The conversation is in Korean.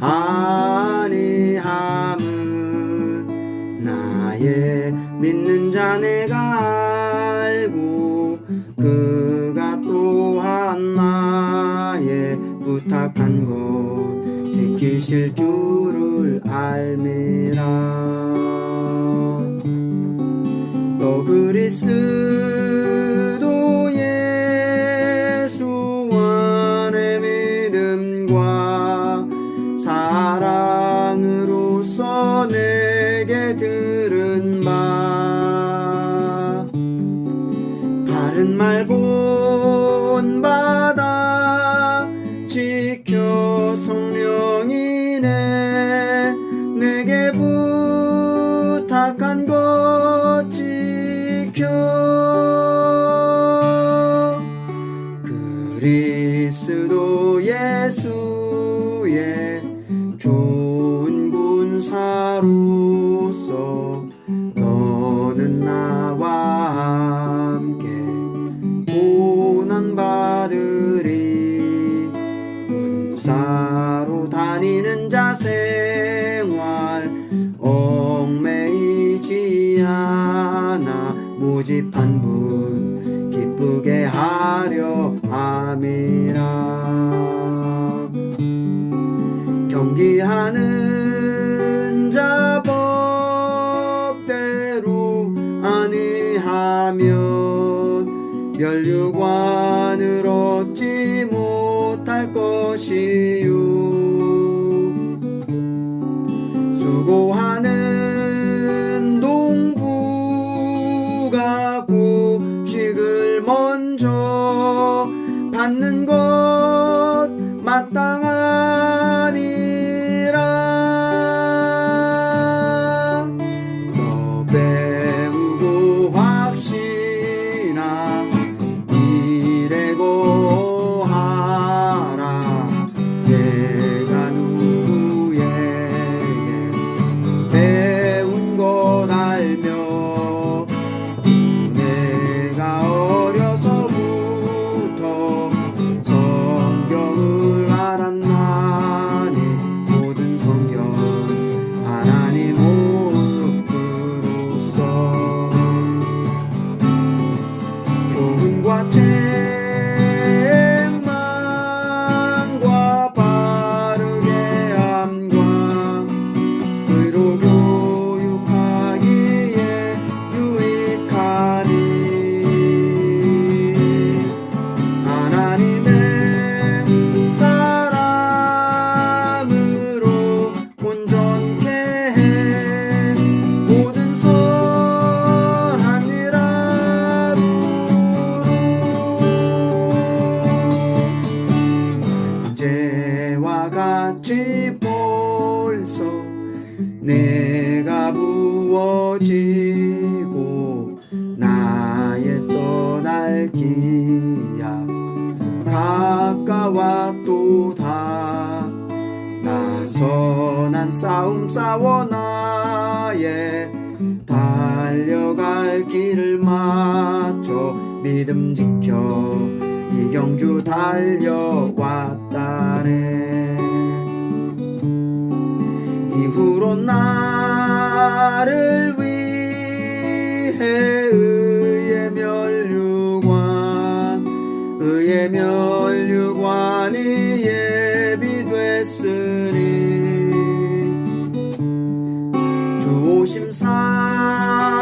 아니함은 나의 믿는 자 내가 알고 그가 또한 나의 부탁한 것 지키실 줄을 알미라. 또 그리스 말 본받아 지켜 성령이 내 내게 부탁한 것 지켜. 그리스도 예수의 좋은 군사로 모집한 분 기쁘게 하려 함이라. 경기하는 자 법대로 아니하면 멸류관을 얻지 못할 것이요 먼저 받는 것 마땅 같이 벌써 내가 부어지고 나의 떠날 기약 가까웠도다 나선한 싸움 싸워 나의 달려갈 길을 맞춰 믿음 지켜 이경주 달려왔다네. 이후로 나를 위해 의의 멸류관 의의 멸류관이 예비됐으니 주 오심 사